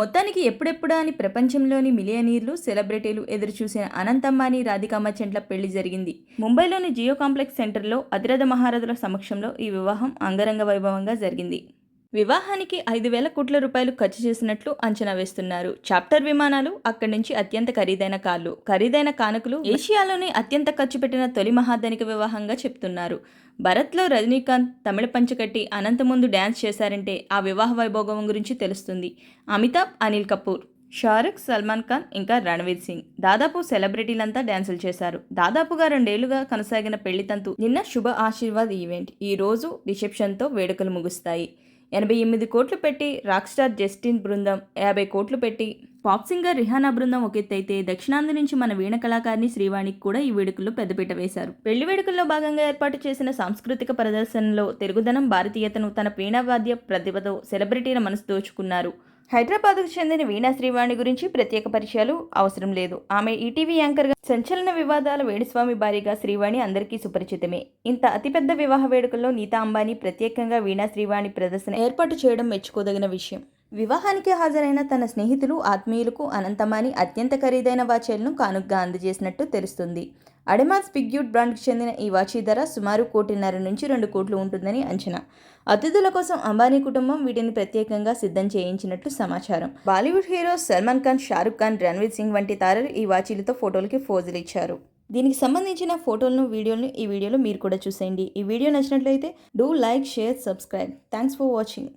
మొత్తానికి ఎప్పుడెప్పుడా అని ప్రపంచంలోని మిలియనీర్లు సెలబ్రిటీలు ఎదురుచూసిన అనంతమ్మాని అంబానీ రాధికా మర్చెంట్ల పెళ్ళి జరిగింది. ముంబైలోని జియో కాంప్లెక్స్ సెంటర్లో అతిరథ మహారథుల సమక్షంలో ఈ వివాహం అంగరంగ వైభవంగా జరిగింది. వివాహానికి ఐదు వేల కోట్ల రూపాయలు ఖర్చు చేసినట్లు అంచనా వేస్తున్నారు. చాప్టర్ విమానాలు అక్కడి నుంచి అత్యంత ఖరీదైన కార్లు ఖరీదైన కానుకలు ఏషియాలోనే అత్యంత ఖర్చు పెట్టిన తొలి మహాధనిక వివాహంగా చెప్తున్నారు. భరత్లో రజనీకాంత్ తమిళ పంచకట్టి అనంత ముందు డ్యాన్స్ చేశారంటే ఆ వివాహ వైభోగం గురించి తెలుస్తుంది. అమితాబ్ అనిల్ కపూర్ షారుఖ్ సల్మాన్ ఖాన్ ఇంకా రణవీర్ సింగ్ దాదాపు సెలబ్రిటీలంతా డ్యాన్సులు చేశారు. దాదాపుగా రెండేళ్ళుగా కొనసాగిన పెళ్ళి తంతు నిన్న శుభ ఆశీర్వాద్ ఈవెంట్. ఈ రోజు రిసెప్షన్తో వేడుకలు ముగుస్తాయి. ఎనభై ఎనిమిది కోట్లు పెట్టి రాక్ స్టార్ జస్టిన్ బృందం యాభై కోట్లు పెట్టి పాప్ సింగర్ రిహానా బృందం ఒక దక్షిణాంధ్ర నుంచి మన వీణ కళాకారిణి శ్రీవాణికి కూడా ఈ వేడుకల్లో పెద్దపీట వేశారు. పెళ్ళి వేడుకల్లో భాగంగా ఏర్పాటు చేసిన సాంస్కృతిక ప్రదర్శనలో తెలుగుదనం భారతీయతను తన వీణావాద్య ప్రతిభతో సెలబ్రిటీల మనసు దోచుకున్నారు. హైదరాబాద్కు చెందిన వీణా శ్రీవాణి గురించి ప్రత్యేక పరిచయాలు అవసరం లేదు. ఆమె ఈటీవీ యాంకర్గా సంచలన వివాదాల వేణుస్వామి భార్యగా శ్రీవాణి అందరికీ సుపరిచితమే. ఇంత అతిపెద్ద వివాహ వేడుకల్లో నీతా అంబానీ ప్రత్యేకంగా వీణా శ్రీవాణి ప్రదర్శన ఏర్పాటు చేయడం మెచ్చుకోదగిన విషయం. వివాహానికి హాజరైన తన స్నేహితులు ఆత్మీయులకు అనంతమాని అత్యంత ఖరీదైన వాచీలను కానుగ్గా అందజేసినట్టు తెలుస్తుంది. అడమాస్ పిగ్యూట్ బ్రాండ్కు చెందిన ఈ వాచీ ధర సుమారు కోటిన్నర నుంచి రెండు కోట్లు ఉంటుందని అంచనా. అతిథుల కోసం అంబానీ కుటుంబం వీటిని ప్రత్యేకంగా సిద్ధం చేయించినట్లు సమాచారం. బాలీవుడ్ హీరో సల్మాన్ ఖాన్ షారుఖ్ ఖాన్ రణ్వీర్ సింగ్ వంటి తారలు ఈ వాచీలతో ఫోటోలకి ఫోజులు ఇచ్చారు. దీనికి సంబంధించిన ఫోటోలను వీడియోలను ఈ వీడియోలో మీరు కూడా చూసేయండి. ఈ వీడియో నచ్చినట్లయితే do like share subscribe. Thanks for watching.